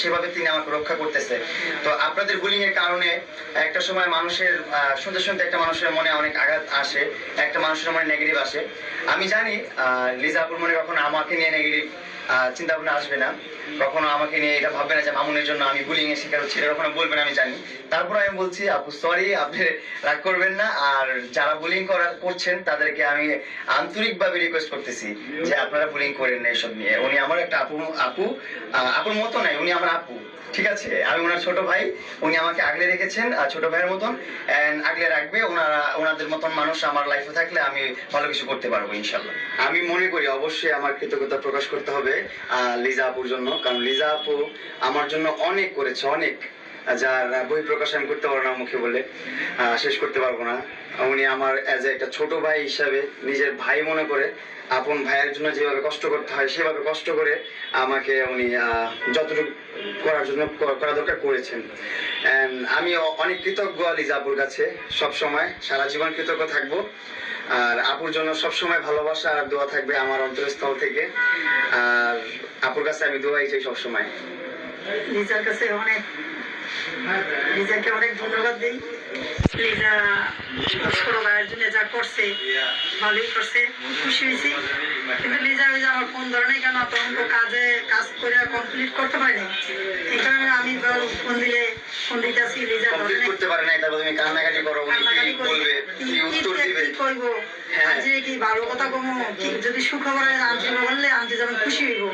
সেভাবে তিনি আমাকে রক্ষা করতেছে। তো আপনাদের বুলিং এর কারণে একটা সময় মানুষের শুনতে শুনতে একটা মানুষের মনে অনেক আঘাত আসে, একটা মানুষের মনে নেগেটিভ আসে। আমি জানি লিজাপুর মনে কখনো আমাকে নিয়ে নেগেটিভ চিন্তা ভাবনা আসবে না। কখনো আমাকে নিয়ে এটা ভাববে না যে মামুনের জন্য আমি বুলিং এর শিকার হচ্ছি, এটা কখনো বলবে না, আমি জানি। তারপর আমি বলছি, আপু সরি আপনি রাগ করবেন না। আর যারা বুলিং করা করছেন, তাদেরকে আমি আন্তরিকভাবে রিকোয়েস্ট করতেছি যে আপনারা বুলিং করেন না এসব নিয়ে। উনি আমার একটা আপু আপু আপুর মতো নাই উনি আমার আপু, ঠিক আছে? আমি ওনার ছোট ভাই, উনি আমাকে আগলে রেখেছেন ছোট ভাইয়ের মতন এন্ড আগলে রাখবে। ওনারা ওনাদের মতন মানুষ আমার লাইফে থাকলে আমি ভালো কিছু করতে পারব ইনশাল্লাহ আমি মনে করি অবশ্যই আমার কৃতজ্ঞতা প্রকাশ করতে হবে লিজা আপুর জন্য। কারণ লিজা আপু আমার জন্য অনেক করেছে, অনেক। যার বই প্রকাশ আমি করতে পারব না মুখে বলে। শেষ করতে পারব না। উনি আমার অ্যাজ একটা ছোট ভাই হিসাবে নিজের ভাই মনে করে, আপন ভাইয়ের জন্য যেভাবে কষ্ট করতে হয় সেভাবে কষ্ট করে আমাকে উনি যতটুকু করার জন্য করা করা দরকার করেছেন। আমি অনেক কৃতজ্ঞ লিজা আপুর কাছে সব সময় সারা জীবন কৃতজ্ঞ থাকব। আর আপুর জন্য সব সময় ভালোবাসা আর দোয়া থাকবে আমার অন্তরস্থল থেকে। আর আপুর কাছে আমি দোয়াই চাই সব সময় লিজার কাছে অনেক লিজাকে অনেক ধন্যবাদ দিই। লিজা ছোট ভাইয়ের জন্য যা করছে ভালোই করছে খুশি হয়েছি। কিন্তু লিজা ওই যে আমার কেন তখন তো কাজে কাজ করে কমপ্লিট করতে পারিনি এই কারণে আমি ফোন দিলে ফোন দিতেছি লিজা কমপ্লিট করতে পারে নাই তারপর তুমি কান্নাকাটি করো কান্নাকাটি কি করি। বলবে কি কি উত্তর দিবে? কি কইবো হ্যাঁ। আজকে কি ভালো কথা কমো? যদি সুখবর আন্টি বললে আন্টি যেমন খুশি হইব।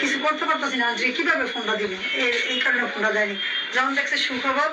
কিছু করতে পারতাছি না। যে কীভাবে ফোনটা দিবো? এই কারণে ফোনটা দেয়নি। যখন দেখছে সুখবর